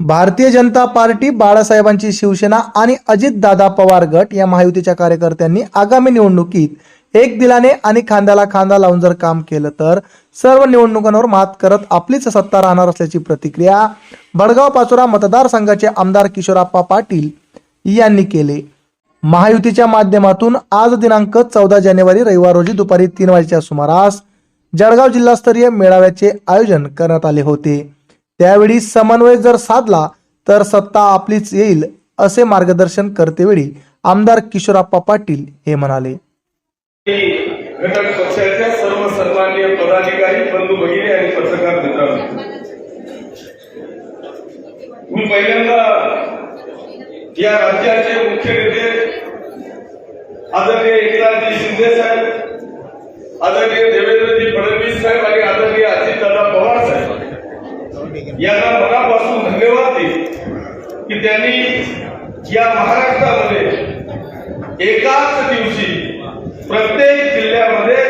Bharatiya Janata party बाळासाहेबांची Shiv Sena आणि अजितदादा पवार गट या महायुतीच्या कार्यकर्त्यांनी आगामी निवडणुकीत एक दिलाने आणि खांद्याला खांदा लावून जर काम केलं तर सर्व निवडणुकांवर मात करत आपलीच सत्ता राहणार असल्याची प्रतिक्रिया भडगाव पाचोरा मतदारसंघाचे आमदार किशोरप्पा पाटील यांनी केले. महायुतीच्या माध्यमातून आज दिनांक चौदा जानेवारी रविवार रोजी दुपारी तीन वाजेच्या सुमारास जळगाव जिल्हास्तरीय मेळाव्याचे आयोजन करण्यात आले होते. त्यावेळी समन्वय जर साधला तर सत्ता आपलीच येईल असे मार्गदर्शन करतेवेळी आमदार किशोरप्पा पाटील हे म्हणाले. घटक पक्षाच्या सर्व सन्माननीय पदाधिकारी बंधू भगिनी आणि पत्रकार मित्रांनो. मी पहिल्यांदा या राज्याचे मुख्य नेते आदरणीय एकनाथजी शिंदे साहेब आदरणीय देवेंद्रजी फडणवीस साहेब आणि आदरणीय अजितदादा पवार साहेब. यांना मनापासून धन्यवाद देईल की त्यांनी या महाराष्ट्रामध्ये एकाच दिवशी प्रत्येक जिल्ह्यामध्ये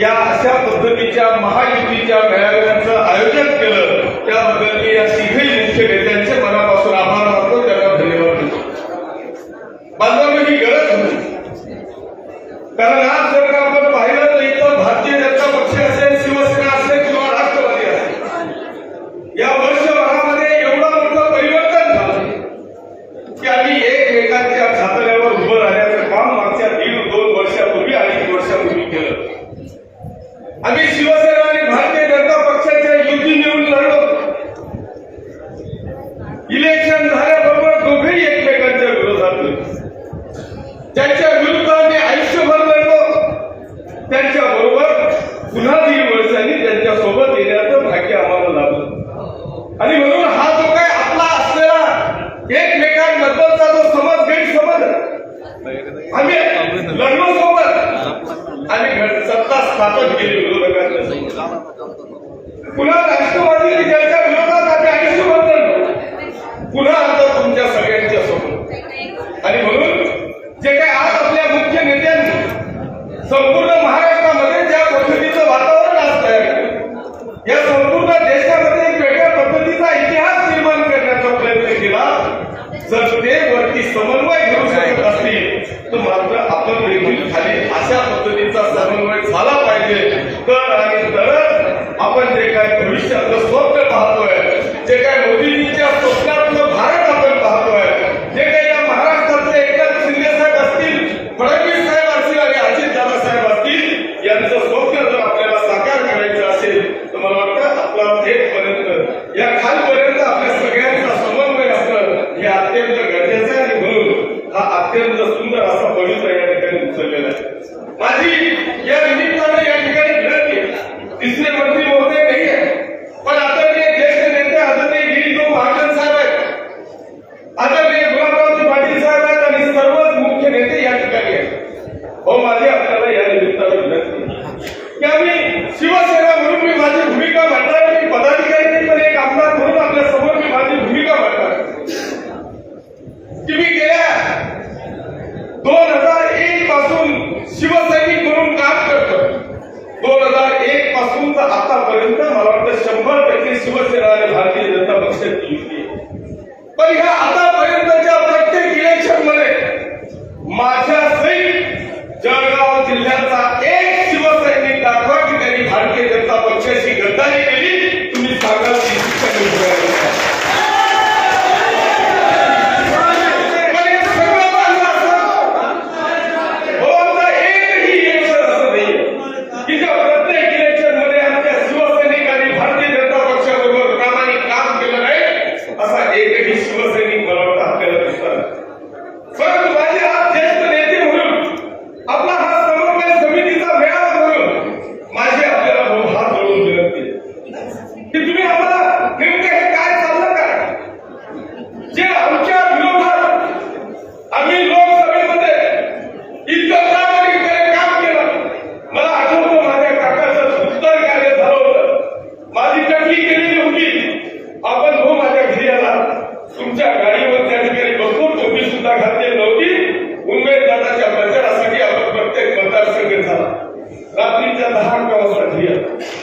या अशा पद्धतीच्या महायुतीच्या मेळाव्यांचं आयोजन केलं. त्याबद्दल मी या तिघही मुख्य नेत्यांचे मनापासून आभार मानतो. त्यांना धन्यवाद देतो. बांधवांनो ही गरज होती. कारण आज जर का आपण पाहिलं तर इथं भारतीय जनता पक्ष असेल शिवसेना असेल किंवा राष्ट्रवादी असेल या वर्षभरामध्ये एवढं मोठं परिवर्तन झालं की आम्ही एकमेकांच्या छातऱ्यावर उभं राहण्याचं काम मागच्या दीड दोन वर्षापूर्वी अडीच वर्षापूर्वी केलं आम्ही शिवसेना आणि भारतीय जनता पक्षाच्या युती मिळून लढलो इलेक्शन झाल्याबरोबर दोघेही एकमेकांच्या विरोधात लढले. त्यांच्या विरुद्ध आम्ही आयुष्यभर लढलो त्यांच्या बरोबर पुन्हा दीड वर्षांनी त्यांच्यासोबत येण्याचं भाग्य आम्हाला लाभलं आणि म्हणून हा जो काय आपला असलेला एकमेकांबद्दलचा जो समज गैरसमज आम्ही लढलो सोबत आणि घड- सत्ता स्थापन केली विरोधकांच्या पुन्हा राष्ट्रवादी आणि त्यांच्या विरोधात आम्ही आयुष्यभर लढलो पुन्हा आता तुमच्या सगळ्यांच्या सोबत आणि म्हणून जे काही आज आपल्या मुख्य नेत्यांनी संपूर्ण महाराष्ट्रामध्ये ज्या पद्धतीचं वातावरण आज तयार केलं या संपूर्ण देशामध्ये एक वेगळ्या पद्धतीचा इतिहास निर्माण करण्याचा प्रयत्न केला जर ते वरती समन्वय घेऊ शकत असतील तर मात्र आपण देखील खाली अशा पद्धतीचा समन्वय झाला पाहिजे तर आणि तरच आपण जे काय भविष्यातलं स्वप्न पाहतोय जे काय मोदीजीच्या स्वप्न भारत आपण पाहतोय जे काही या महाराष्ट्रातले एकनाथ शिंदे साहेब असतील फडणवीस साहेब असतील आणि अजित दादा साहेब असतील यांचं स्वप्न जर आपल्याला साकार करायचं असेल तर मला वाटतं आपला थेटपर्यंत या खालपर्यंत आपल्या सगळ्यांचा समन्वय असणं हे अत्यंत गरजेचं आहे आणि म्हणून हा अत्यंत सुंदर असा पवित्र या ठिकाणी उचललेला आहे माझी या निमित्तानं या ठिकाणी विनंती आहे. तिसरे मंत्री महोदय नाही आहे पण आदरणीय ज्येष्ठ नेते आदरणीय गिरीश महाजन साहेब आहेत आदरणीय गुलाबरावजी पाटील साहेब आहेत आणि सर्वच मुख्य नेते या ठिकाणी आहेत हो माझी आपल्याला या निमित्तानं विनंती आहे की आम्ही शिवसेना म्हणून मी माझी भूमिका मांडणार आहे. मी पदाधिकारी नाही, पण एक आमदार म्हणून आपल्यासमोर मी माझी भूमिका मांडणार आहे. की मी गेल्या दोन हजार एक पासून शिवसैनिक म्हणून काम करतोय दोन हजार एक पासून तर आतापर्यंत मला वाटतं शंभर टक्के शिवसेना आणि भारतीय जनता पक्षाची युती पण ह्या आतापर्यंतच्या प्रत्येक इलेक्शनमध्ये माझ्या सहित जळगाव जिल्ह्याचा Hallelujah.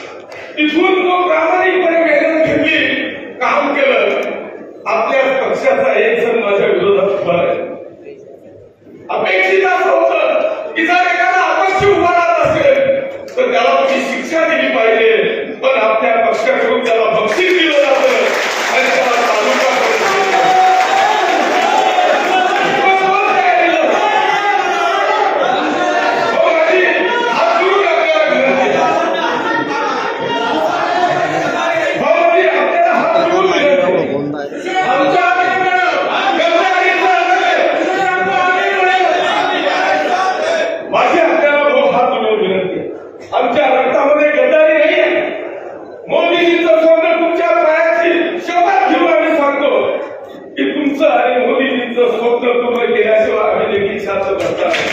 साथ बढ़ता है।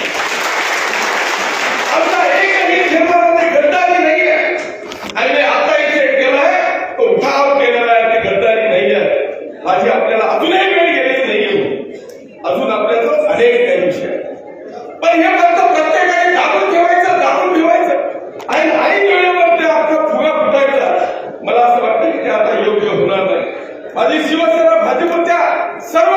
अपना एक अधिक गद्दारी आता तो गद्दारी वेळ गेलेली नाही अजून अनेक काही विषय पण हे। फक्त प्रत्येकाने दाबून ठेवायचं दाबून ठेवायचं आणि ऐन वेळेवर ते आपला फुगा फुटायचा मला असं वाटतं की ते आता योग्य होणार नाही. माझी शिवसेना भाजपच्या सर्व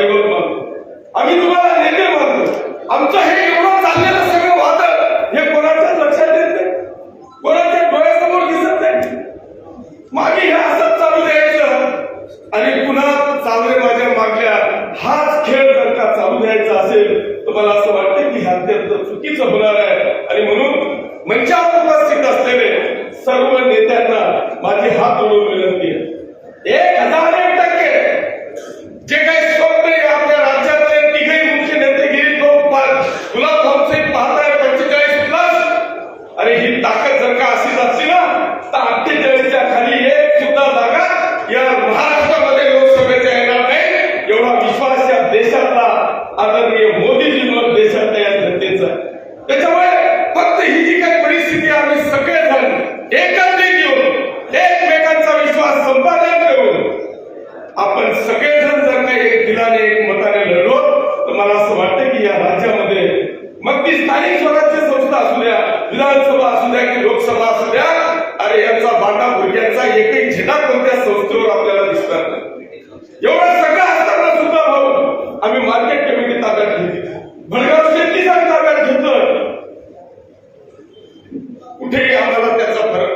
दैवत मानतो. आम्ही तुम्हाला नेते मानतो. आमचं हे विश्वास संपादन करून आपण सगळेजण जर काही एक दिलाने एक मताने लढलो तर मला असं वाटतं की या राज्यामध्ये मग ती स्थानिक स्वराज्य संस्था असू द्या विधानसभा असू द्या की लोकसभा असू द्या अरे यांचा बाटा भुरग्यांचा एकही झेंडा कोणत्या संस्थेवर आपल्याला दिसणार एवढा एवढं सगळं असताना सुद्धा भाऊ आम्ही मार्केट कमिटी ताब्यात घेतली. भडगाव शेती ताब्यात घेतलं. कुठेही आम्हाला त्याचा फरक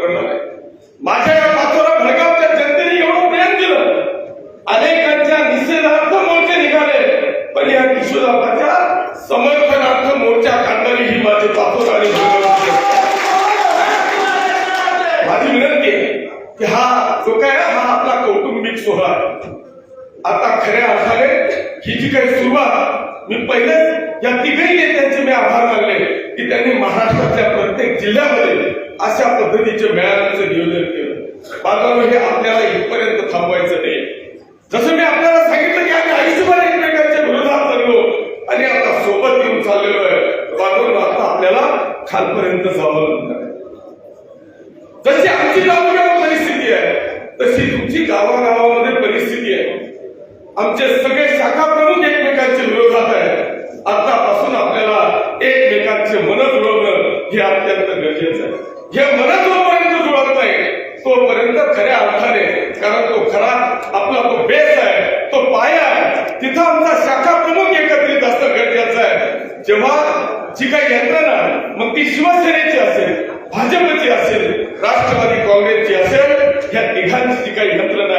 त्या तिघही नेत्यांचे मी आभार मानले की त्यांनी महाराष्ट्रातल्या प्रत्येक जिल्ह्यामध्ये अशा पद्धतीचे मेळाव्याचं नियोजन केलं. बांधवांनो हे आपल्याला इथपर्यंत थांबवायचं नाही. जसं मी आपल्याला सांगितलं की आम्ही आयुष्यभर एकमेकांच्या विरोधात चाललो आणि आता सोबत येऊन चाललेलो आहे बांधवांनो आता आपल्याला खालपर्यंत जावं जशी आमची गावोगाव परिस्थिती आहे तशी तुमची गावागावामध्ये परिस्थिती आहे. आमचे सगळे शाखा प्रमुख एकमेकांच्या विरोधात आहेत. आतापासून आपल्याला एकमेकांचे मन जुळवणं हे अत्यंत गरजेचं आहे. हे मन जोपर्यंत जुळत नाही तोपर्यंत खऱ्या अर्थाने कारण तो खरा आपला तो बेस आहे तो पाया आहे तिथं आमचा शाखा प्रमुख एकत्रित असणं गरजेचं आहे. जेव्हा जी काही यंत्रणा मग ती शिवसेनेची असेल भाजपची असेल राष्ट्रवादी काँग्रेसची असेल या तिघांची जी काही यंत्रणा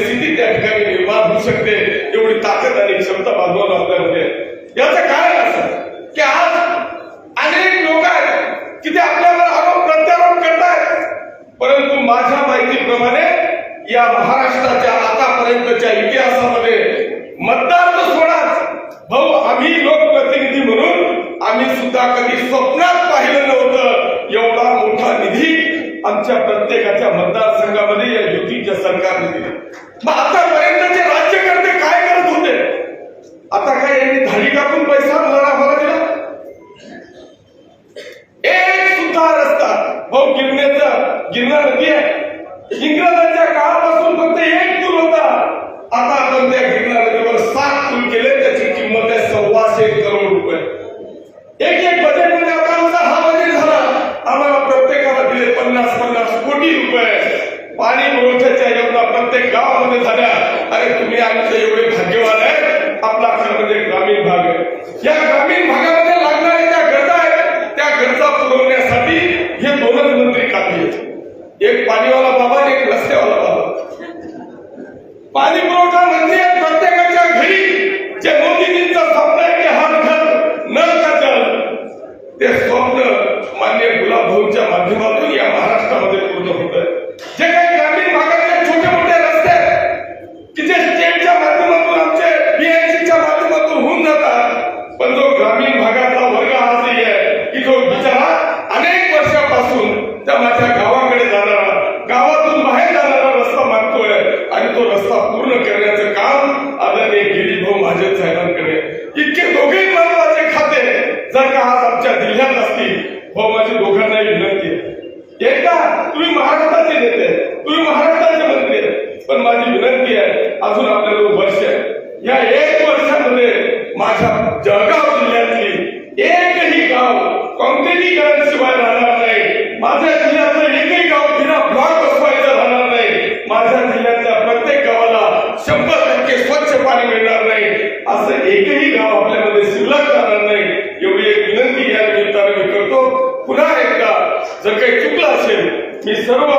परिस्थिती त्या ठिकाणी निर्माण होऊ शकते. मग आतापर्यंतचे राज्यकर्ते काय करत होते? आता काय यांनी धाडी टाकून पैसा मला दिला? एक सुद्धा रस्ता हो, भाऊ गिरण्याचा गिरणार नदी आहे. इंग्रजांच्या काळापासून फक्त एक पूल होता. आता आपण त्या गिरणार नदीवर सात पूल केले त्याची किंमत आहे सव्वाशे करोड रुपये. एक एक बजेट म्हणजे आता आमचा हा बजेट झाला. आम्हाला प्रत्येकाला दिले पन्नास पन्नास कोटी रुपये. पाणी पुरवठ्याच्या योजना प्रत्येक गावामध्ये झाल्या. अरे तुम्ही आमचे एवढे भाग्यवान आहे आपला खरं म्हणजे ग्रामीण भाग आहे. या ग्रामीण भागामध्ये लागणाऱ्या ज्या गरजा आहेत त्या गरजा पुरवण्यासाठी हे दोनच मंत्री कापी आहेत. एक पाणीवाला बाबा आणि एक रस्त्यावाला बाबा. पाणी पुरवठा मंत्री आहेत प्रत्येकाच्या घरी जे मोदीजींचं स्वप्न आहे की हर घर न का ते स्वप्न मान्य गुलाबभाऊंच्या माध्यमातून असतील भाऊ माझी दोघांनाही सर्व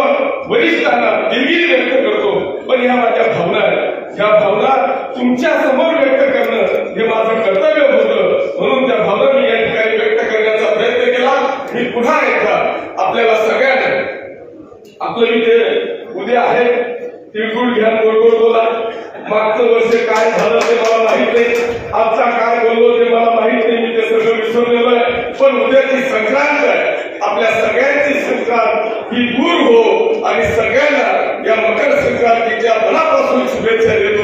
वरिष्ठांना दिलगिरी व्यक्त करतो. पण ह्या माझ्या भावना आहेत. ह्या भावना तुमच्यासमोर व्यक्त करणं हे माझं कर्तव्य होतं. म्हणून त्या भावना मी या ठिकाणी व्यक्त करण्याचा प्रयत्न केला. मी पुन्हा एकदा आपल्याला सगळ्यांना आपलं इथे उद्या आहे. तिळगुळ घ्या गोडगोड बोला. मागचं वर्ष काय झालं ते मला माहीत नाही. आजचा काय बोललो ते मला माहीत नाही. मी ते सगळं विसरलेलं आहे. पण उद्याची संक्रांत आहे. आपल्या सगळ्यांची संक्रांत ही विद्यार्थ्यांच्या मनापासून शुभेच्छा देतो